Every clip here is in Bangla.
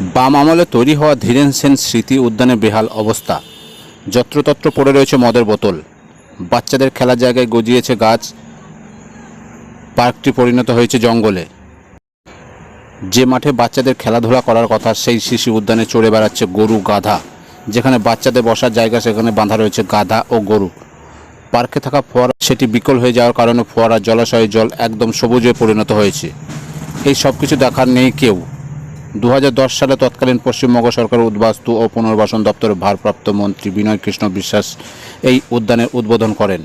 বাম আমলে তৈরি হওয়া ধীরেন সেন স্মৃতি উদ্যানে বেহাল অবস্থা। যত্রতত্র পড়ে রয়েছে মদের বোতল। বাচ্চাদের খেলার জায়গায় গজিয়েছে গাছ। পার্কটি পরিণত হয়েছে জঙ্গলে। যে মাঠে বাচ্চাদের খেলাধুলা করার কথা, সেই শিশু উদ্যানে চড়ে বেড়াচ্ছে গরু গাধা। যেখানে বাচ্চাদের বসার জায়গা, সেখানে বাঁধা রয়েছে গাধা ও গরু। পার্কে থাকা ফোয়ারা, সেটি বিকল হয়ে যাওয়ার কারণে ফোয়ারা জলাশয়ের জল একদম সবুজে পরিণত হয়েছে। এই সব কিছু দেখার নেই কেউ। দু হাজার দশ সালে তৎকালীন পশ্চিমবঙ্গ সরকার উদ্বাস্তু ও পুনর্বাসন দপ্তরের ভারপ্রাপ্ত মন্ত্রী বিনয় কৃষ্ণ বিশ্বাস এই উদ্যানের উদ্বোধন করেন।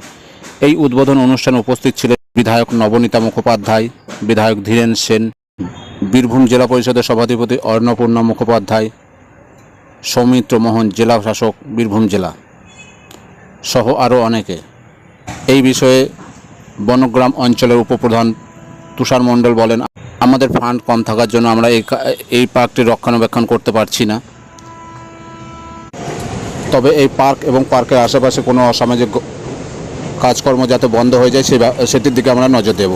এই উদ্বোধন অনুষ্ঠানে উপস্থিত ছিলেন বিধায়ক নবনীতা মুখোপাধ্যায়, বিধায়ক ধীরেন সেন, বীরভূম জেলা পরিষদের সভাধিপতি অর্ণপূর্ণা মুখোপাধ্যায়, সৌমিত্র মোহন জেলা শাসক, বীরভূম জেলা সহ আরও অনেকে। এই বিষয়ে বনগ্রাম অঞ্চলের উপপ্রধান তুষার মণ্ডল বলেন, আমাদের ফান্ড কম থাকার জন্য আমরা এই এই পার্কটি রক্ষণাবেক্ষণ করতে পারছি না। তবে এই পার্ক এবং পার্কের আশেপাশে কোনো অসামাজিক কাজকর্ম যাতে বন্ধ হয়ে যায়, সে সেটির দিকে আমরা নজর দেব।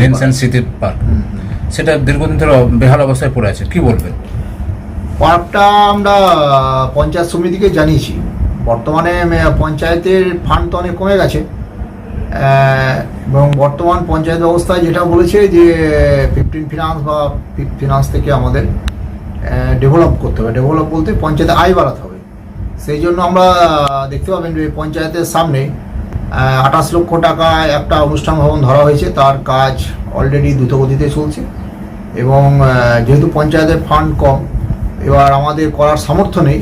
ড্রেন অ্যান্ড স্মৃতি পার্ক। সেটা দীর্ঘদিন ধরে বেহাল অবস্থায় পড়ে আছে। কি বলবেন? পার্কটা আমরা পঞ্চায়েত সমিতিকে জানিয়েছি। বর্তমানে পঞ্চায়েতের ফান্ড তো অনেক কমে গেছে। এবং বর্তমান পঞ্চায়েত ব্যবস্থায় যেটা বলেছে যে ফিফটিন ফিনান্স বা ফিনান্স থেকে আমাদের ডেভেলপ করতে হবে। ডেভেলপ বলতে পঞ্চায়েতে আয় বাড়াতে হবে। সেই জন্য আমরা দেখতে পাবেন যে পঞ্চায়েতের সামনে আঠাশ লক্ষ টাকা একটা অনুষ্ঠান ভবন ধরা হয়েছে, তার কাজ অলরেডি দ্রুতগতিতে চলছে। এবং যেহেতু পঞ্চায়েতের ফান্ড কম, এবার আমাদের করার সামর্থ্য নেই,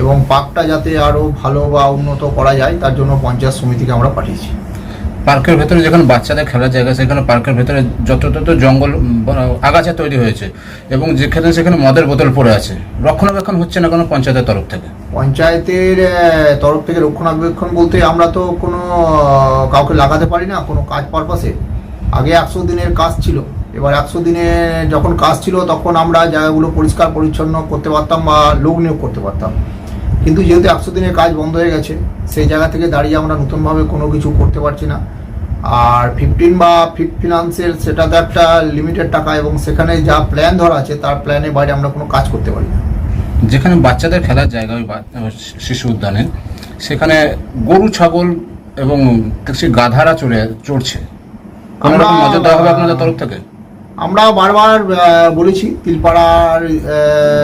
এবং পার্কটা যাতে আরও ভালো বা উন্নত করা যায়, তার জন্য পঞ্চায়েত সমিতিকে আমরা পাঠিয়েছি। পার্কের ভেতরে যেখানে বাচ্চাদের খেলার জায়গা, সেখানে পার্কের ভেতরে যত তত জঙ্গল আগাছা তৈরি হয়েছে এবং যেখানে সেখানে মদের বোতল পড়ে আছে। রক্ষণাবেক্ষণ হচ্ছে না কোনো পঞ্চায়েতের তরফ থেকে? পঞ্চায়েতের তরফ থেকে রক্ষণাবেক্ষণ বলতে আমরা তো কোনো কাউকে লাগাতে পারি না কোনো কাজ পারপাসে। আগে একশো দিনের কাজ ছিল। এবার একশো দিনে যখন কাজ ছিল তখন আমরা জায়গাগুলো পরিষ্কার, পরিচ্ছন্ন করতে পারতাম বা লোক নিয়োগ করতে পারতাম। কিন্তু যেহেতু একশো দিনের কাজ বন্ধ হয়ে গেছে সেই জায়গা থেকে দাঁড়িয়ে আমরা নতুনভাবে কোনো কিছু করতে পারছি না। আর ফিফটিন বা ফিফ ফিনান্সের সেটা তো একটা লিমিটেড টাকা এবং সেখানে যা প্ল্যান ধরা আছে তার প্ল্যানের বাইরে আমরা কোনো কাজ করতে পারি না। যেখানে বাচ্চাদের খেলার জায়গা ওই শিশু উদ্যানে সেখানে গরু ছাগল এবং দেখছি গাধারা চড়ে চড়ছে। আমরা- নজর দেওয়া হবে আপনাদের তরফ থেকে? আমরা বারবার বলেছি তিলপাড়ার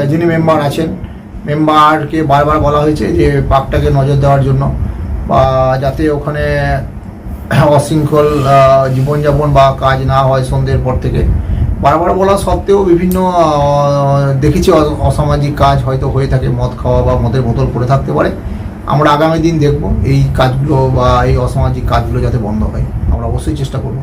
যিনি মেম্বার আছেন মেম্বারকে বারবার বলা হয়েছে যে পার্কটাকে নজর দেওয়ার জন্য, বা যাতে ওখানে অশৃঙ্খল জীবনযাপন বা কাজ না হয় সন্ধ্যের পর থেকে। বারবার বলা সত্ত্বেও বিভিন্ন দেখেছি অসামাজিক কাজ হয়তো হয়ে থাকে, মদ খাওয়া বা মদের বোতল পড়ে থাকতে পারে। আমরা আগামী দিন দেখব এই কাজগুলো বা এই অসামাজিক কাজগুলো যাতে বন্ধ হয়। আমরা অবশ্যই চেষ্টা করব।